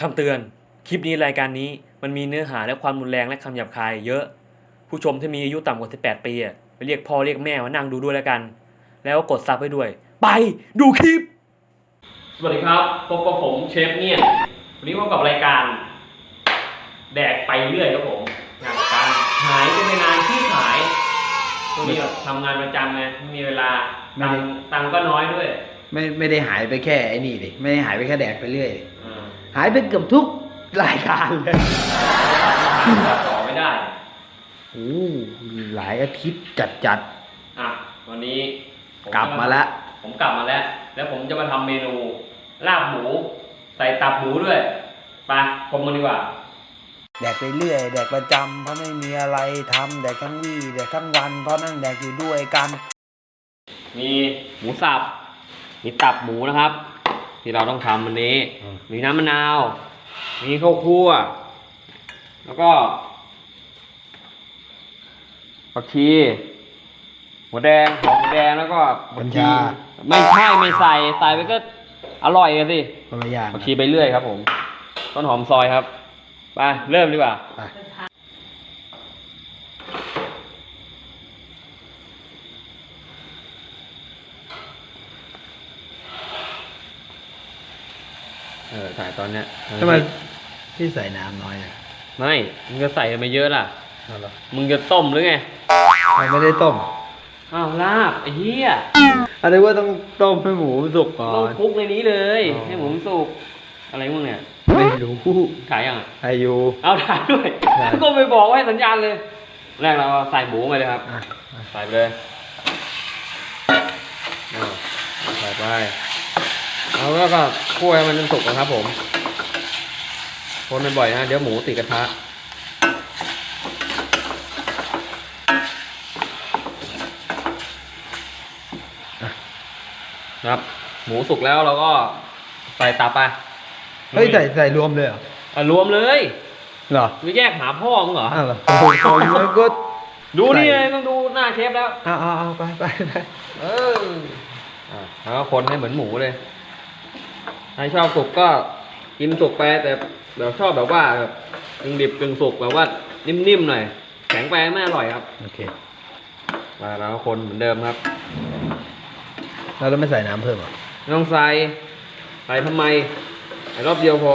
คำเตือน คลิปนี้รายการนี้มันมีเนื้อหาและความรุนแรงและคำหยาบคายเยอะ ผู้ชมที่มีอายุต่ำกว่า 18 ปีอะไปเรียกพ่อเรียกแม่มานั่งดูด้วยแล้วกัน แล้วก็กดซับให้ด้วย ไปดูคลิป สวัสดีครับพบกับผมเชฟเนียนวันนี้พบกับรายการ แดกไปเรื่อยครับผมงานการหายไปนานที่หายช่วงนี้แบบทำงานประจำไงไม่มีเวลาตังค์ตังค์ก็น้อยด้วย ไม่ไม่ได้หายไปแค่ไอ้นี่ดิไม่ได้หายไปแค่แดกไปเรื่อยอ่า หายไปเกือบทุกรายการเลยต่อไม่ได้โอ้หลายอาทิตย์จัดจัดอะวันนี้ผๆกลับมาแล้ว ผมกลับมาแล้ว แล้วผมจะมาทำเมนูลาบหมู ใส่ตับหมูด้วยไปชมกันดีกว่าแดกไปเรื่อยแดกประจำเพราะไม่มีอะไรทำแดกทั้งวี่แดกทั้งวันเพราะนั่งแดกอยู่ด้วยกัน มีหมูสับมีตับหมูนะครับ ที่เราต้องทำวันนี้ อืม มีน้ำมะนาว มีข้าวคั่ว แล้วก็ผักชีหัวแดงหอมหัวแดงแล้วก็บัญชา ไม่ใช่ไม่ใส่ใส่ไปก็อร่อยอะสิคนละอย่างผักชีไปเรื่อยครับผม ต้นหอมซอยครับ ไปเริ่มดีกว่า ไป ออถ่ายตอนเนี้ยทำไมพี่ใส่น้ำน้อยอะไม่มึงจะใส่ทำไมเยอะล่ะเอาเหรอมึงจะต้มหรือไงมันไม่ได้ต้มอ้าวลาบไอ้เหี้ยอันนี้ว่าต้องต้มให้หมูสุกก่อต้องน คลุกในนี้เลย อ๋อ ให้หมูมันสุกอะไรมึงเนี่ยไม่รู้ถ่ายยังอะอายุ เอาถ่ายด้วยได้ก็ไปบอกว่าให้สัญญาณเลย แรกเราใส่หมูไปเลยครับ อะอะใส่ไปเลยอ่าใส่ไป เอาแล้วก็คั่วให้มันจนสุกนะครับผม คนบ่อยๆนะเดี๋ยวหมูติดกระทะครับ หมูสุกแล้วเราก็ใส่ตับไปเฮ้ยใส่ใส่รวมเลยเหรออะรวมเลยเหรอไม่แยกหาพ่อมึงเหรออ้าวเหรอโอ้โหมันก็ดูนี่ใส่เลยต้องดูหน้าเชฟแล้วเอาเอาเอาไปไปไปเอออะแล้วก็คนให้เหมือนหมูเลย ใครชอบสุกก็กินสุกไปแต่แบบชอบแบบว่าแบบกึ่งดิบกึ่งสุกแบบว่านิ่มๆหน่อยแข็งไปไม่อร่อยครับโอเคมาแล้วก็คนเหมือนเดิมครับแล้วเราไม่ใส่น้ำเพิ่มเหรอไม่ต้องใส่ใส่ทำไมใส่รอบเดียวพอ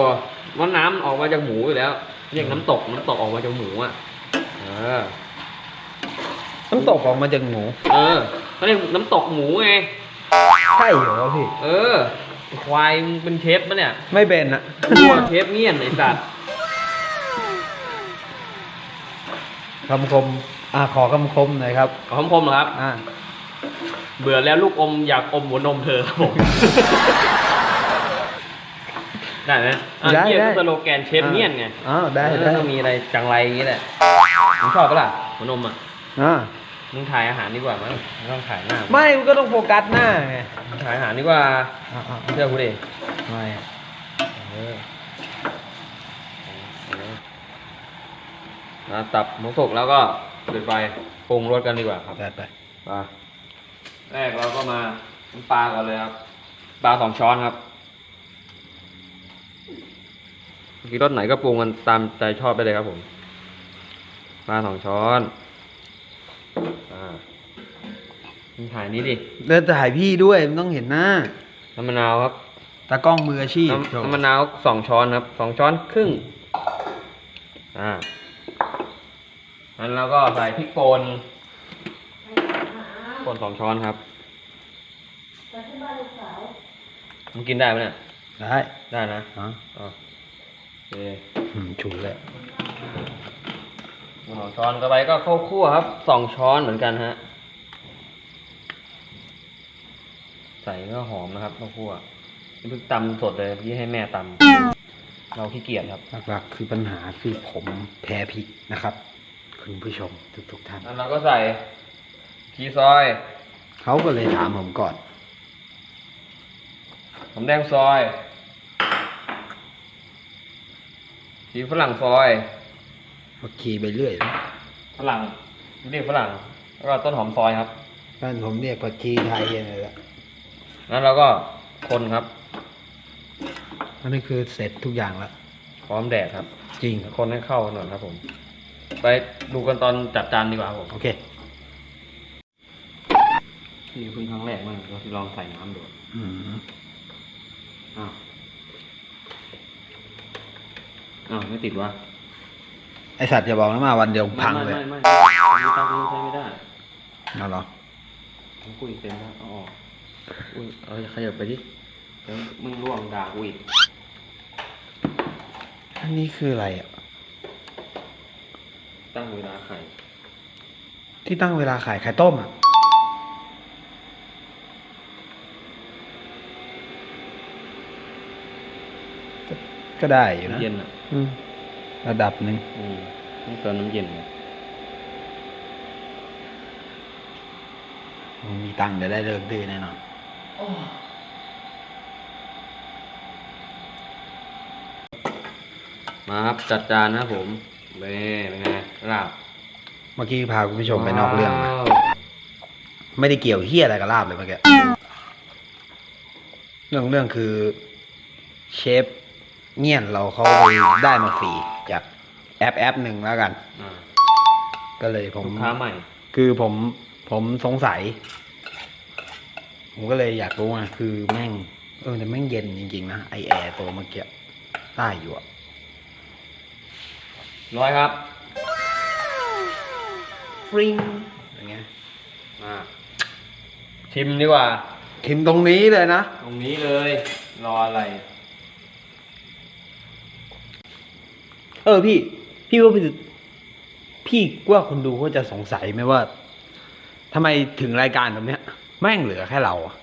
ว่าะน้ำออกมาจากหมูอยู่แล้วเรียกน้ำตกน้ำตกออกมาจากหมูอะเออน้ำตกออกมาจากหมู เออเขาเรียกน้ำตกหมูไงใช่เหรอพี่ เออไอ้ ควายมึงเป็นเชฟปะเนี่ยไม่เป็นอะรั่วเชฟเงี้ยนไอ้สัตว์คำคม อ่าขอคำคมหน่อยครับ ขอคำคมเหรอครับ อ่า เบื่อแล้วลูกอมอยากอมหัวนมเธอครับผม ได้ไหมอะได้เงี้ยได้ คือสโลแกนเชฟเงี้ยนไงอ้าวได้เออได้ต้องมีอะไรจังไรอย่างงี้แหละมึงชอบปะล่ะหัวนมอะอ่า มึงถ่ายอาหารดีกว่ามั้งไม่ต้องถ่ายหน้าไม่มันก็ต้องโฟกัสหน้าไงมึงถ่ายอาหารดีกว่าอ่าอ่าเชื่อกูดิไม่เออเออนะตับหมูสุกแล้วก็ปิดไฟปรุงรสกันดีกว่าครับได้ไปปลาแรกเราก็มาน้ำปลาก่อนเลยครับ ปลาสองช้อนครับกินรสไหนก็ปรุงมันตามใจชอบได้เลยครับผม ปลาสองช้อน อ่ามึงถ่ายนี้ดิแล้วถ่ายพี่ด้วยมันต้องเห็นหน้าน้ำมะนาวครับตากล้องมืออาชีพน้ำน้ำมะนาวสองช้อนครับสองช้อนครึ่ง อ่างั้นเราก็ใส่พริกป่นป่นสองช้อนครับมึงกินได้ไหมเนี่ย ได้ ได้นะอ๋ออะโอเค อืมฉุนเลย สองช้อนต่อไปก็ข้าวคั่วครับสองช้อนเหมือนกันฮะ ใส่ก็หอมนะครับข้าวคั่วเพิ่งตำสดเลยเมื่อกี้ให้แม่ตำเราขี้เกียจครับ หลักๆคือปัญหาคือผมแพ้พริกนะครับ คุณผู้ชมทุกๆท่านแล้วเราก็ใส่ชีซอย เขาก็เลยถามผมก่อนหอมแดงซอยชีฝรั่งซอย โอเคไปเรื่อยนะฝรั่งเรียกฝรั่งแล้วก็ต้นหอมซอยครับบ้านผมเรียกผักชีไทยอะไรละแล้วเราก็คนครับอันนี้คือเสร็จทุกอย่างแล้วพร้อมแดดครับ จริงคนให้เข้ากันหน่อยครับผม ไปดูกันตอนจัดจานดีกว่าครับผมโอเคนี่เพิ่งครั้งแรกมั้งเราที่ลองใส่น้ำดูอืมอ้าวอ้าวไม่ติดวะ ไอสัตว์จะบอกนะมาวันเดียวไม่พังไม่เลยไม่ไม่ไม่ต้องใช้ไม่ได้เอาเหรอผมคุยเต็มแล้วเอาออกอุ้ยเอาขยับไปดิเดี๋ยวมึงร่วงด่ากูอีกอันนี้คืออะไรอะ ตั้งเวลาไข่ที่ตั้งเวลาขายไข่ต้มอะ ก็ก็ได้อยู่นะ เย็นอะ อืม ระดับหนึ่งอืมต้องเติมน้ำเย็นไงมีตังค์เดี๋ยวได้เลิกดื้อแน่นอน มาครับจัดจานนะครับผมเบ้เป็นไงลาบเมื่อกี้พาคุณผู้ชมไปนอกเรื่องมา ว้าวไม่ได้เกี่ยวเฮียอะไรกับลาบเลยเมื่อกี้ เรื่องเรื่องคือ เชฟ เงียนเราเขาไปได้มาฟรีจากแอปแอปหนึ่งแล้วกัน อ่าก็เลยผม ลูกค้าใหม่ คือผมผมสงสัย ผมก็เลยอยากรู้ไงคือแม่ง เออแต่แม่งเย็นจริงๆนะไอแอร์ตัวเมื่อกี้ใต้อยู่อะร้อยครับ ฟริงอย่างเงี้ยอ่า ชิมดีกว่าทิมตรงนี้เลยนะ ตรงนี้เลย รออะไร เออพี่ พี่ว่าพี่พี่ว่าคนดูเขาจะสงสัยไหมว่าทำไมถึงรายการแบบเนี้ย แม่งเหลือแค่เราอะ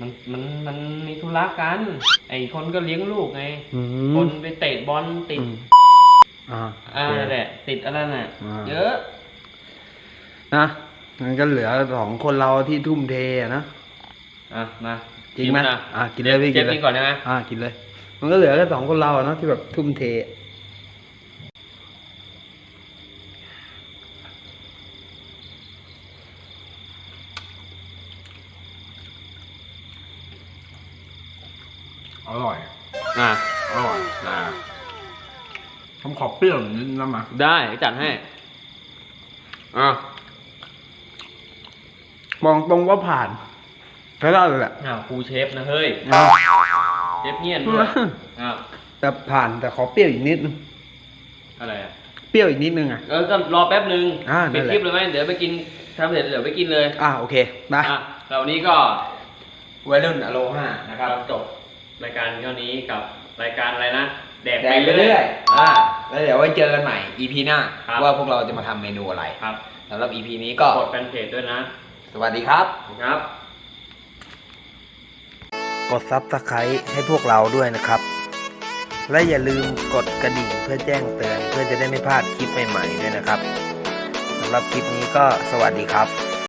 มันมันมันมีธุระกัน ไอ้คนก็เลี้ยงลูกไงอืคมนไปเตะบอลติดอืมอ่าอ่าโอเคนั่นแหละติดอะไรน่ะอ่าเยอะ นะมันก็เหลือสองคนเราที่ทุ่มเทอะนะอะมาจริงไหมชินะอะกินเลยพี่เจ็บกินเลยกินก่อนได้ไหมอ่ากินเลย มันก็เหลือแค่สองคนเราอะเนาะที่แบบทุ่มเท อร่อย อะ อร่อยอ่าผมขอเปรี้ยวนิดนะมาได้จัดให้ อะมองตรงว่าผ่านใช้ได้เลยแหละอ้าวครูเชฟนะเฮ้ยอะ เชฟเงียนด้วยอ้าวแต่ผ่านแต่ขอเปรี้ยวอีกนิดนึงอะไรอะ เปรี้ยวอีกนิดนึงอะ เออก็รอแป๊บนึงอ่าปิดนั่นแหละ คลิปเลยไหมเดี๋ยวไปกินทำเสร็จเดี๋ยวไปกินเลยอ่าโอเคนะอะเราวันนี้ก็วัยรุ่นอโลห้านะครับ จบรายการเท่านี้กับรายการอะไรนะแดกแดกไปเรื่อยอ่า แล้วเดี๋ยวไว้เจอกันใหม่ EP หน้า ครับ ว่าพวกเราจะมาทำเมนูอะไรครับสำหรับ EP นี้ก็กดแฟนเพจด้วยนะสวัสดีครับครับ กดซับสไครต์ให้พวกเราด้วยนะครับ และอย่าลืมกดกระดิ่งเพื่อแจ้งเตือน เพื่อจะได้ไม่พลาดคลิปใหม่ๆด้วยนะครับสำหรับคลิปนี้ก็สวัสดีครับ